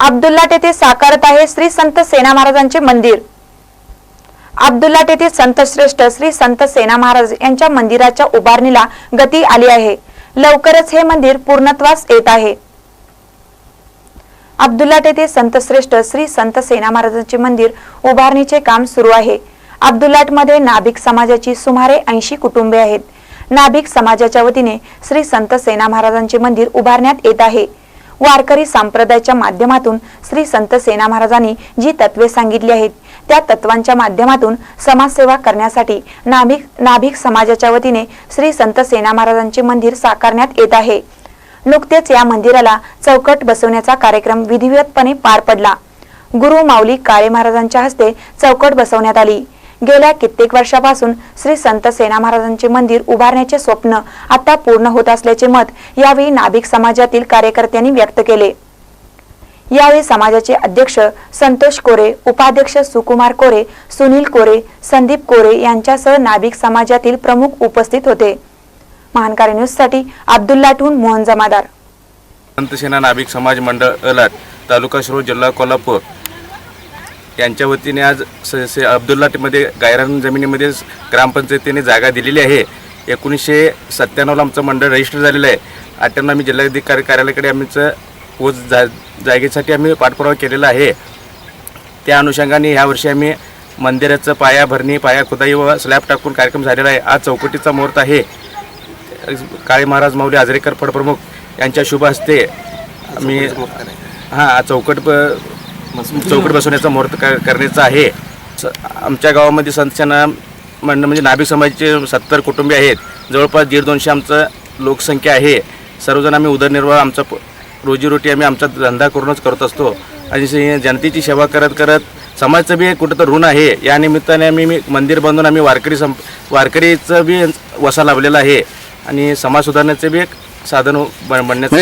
अब्दुल्लाट येथे साकारत आहे श्री संत सेना महाराजांचे मंदिर. अब्दुल्लाट येथे संतश्रेष्ठ श्री संत सेना महाराज यांच्या मंदिराच्या उभारणीला गती आली आहे. लवकरच हे मंदिर पूर्णत्वास येत आहे. अब्दुल्लाट येथे संतश्रेष्ठ श्री संत सेना महाराजांचे मंदिर उभारणीचे काम सुरू आहे. अब्दुल्लाटमध्ये नाभिक समाजाची सुमारे ऐंशी कुटुंबे आहेत. नाभिक समाजाच्या वतीने श्री संत सेना महाराजांचे मंदिर उभारण्यात येत आहे. वारकरी संप्रदायाच्या माध्यमातून श्री संत सेना महाराजांनी जी तत्वे सांगितली आहेत त्या तत्वांच्या माध्यमातून समाजसेवा करण्यासाठी नाभिक नाभिक समाजाच्या वतीने श्री संत सेना महाराजांचे मंदिर साकारण्यात येत आहे. नुकतेच या मंदिराला चौकट बसवण्याचा कार्यक्रम विधिवतपणे पार पडला. गुरु माऊली काळे महाराजांच्या हस्ते चौकट बसवण्यात आली. गेल्या कित्येक वर्षापासून श्री संत सेना महाराजांचे मंदिर उभारण्याचे स्वप्न आता पूर्ण होत असल्याचे मत यावेळी नाभिक समाजातील कार्यकर्त्यांनी व्यक्त केले. यावेळी समाजाचे अध्यक्ष संतोष कोरे उपाध्यक्ष सुकुमार कोरे सुनील कोरे संदीप कोरे यांच्यासह नाभिक समाजातील प्रमुख उपस्थित होते. महानकारी न्यूजसाठी अब्दुल्लाटहून मोहन जमादार. संतसेना नाभिक समाज मंडळ अलाट तालुका शिरोळ जिल्हा कोल्हापूर यांच्या वतीने आज स से अब्दुल्लाटमध्ये गायरान जमिनीमध्ये ग्रामपंचायतीने जागा दिलेली आहे. एकोणीसशे सत्त्याण्णवला आमचं मंडळ रजिस्टर झालेलं आहे. अठ्ठ्याण्णव आम्ही जिल्हाधिकारी कार्यालयाकडे आमचं पोच जा जागेसाठी आम्ही पाठपुरावा केलेला आहे. त्या अनुषंगाने ह्या वर्षी आम्ही मंदिराचं पाया भरणी पाया खुदाई व स्लॅब टाकून कार्यक्रम झालेला आहे. आज चौकटीचा मुहूर्त आहे. काळे महाराज माऊली आजरेकर फडप्रमुख यांच्या शुभ हस्ते आम्ही हां चौकट चौकट बसवण्याचा मुहूर्त करण्याचा आहे. स- आमच्या गावामध्ये संतसेना मंडळ म्हणजे नाभिक समाजाचे सत्तर कुटुंबे आहेत. जवळपास दीड दोनशे आमचं लोकसंख्या आहे. सर्वजण आम्ही उदरनिर्वाह आमचा रोजीरोटी आम्ही आमचा धंदा करूनच करत असतो. आणि जनतेची सेवा करत करत समाजचं बी एक कुठं तर ऋण आहे. या निमित्ताने आम्ही मी मंदिर बांधून आम्ही वारकरी संप वारकरीचं बी वसा लाभलेला आहे. आणि समाज सुधारण्याचं बी एक साधन बन बनण्याचं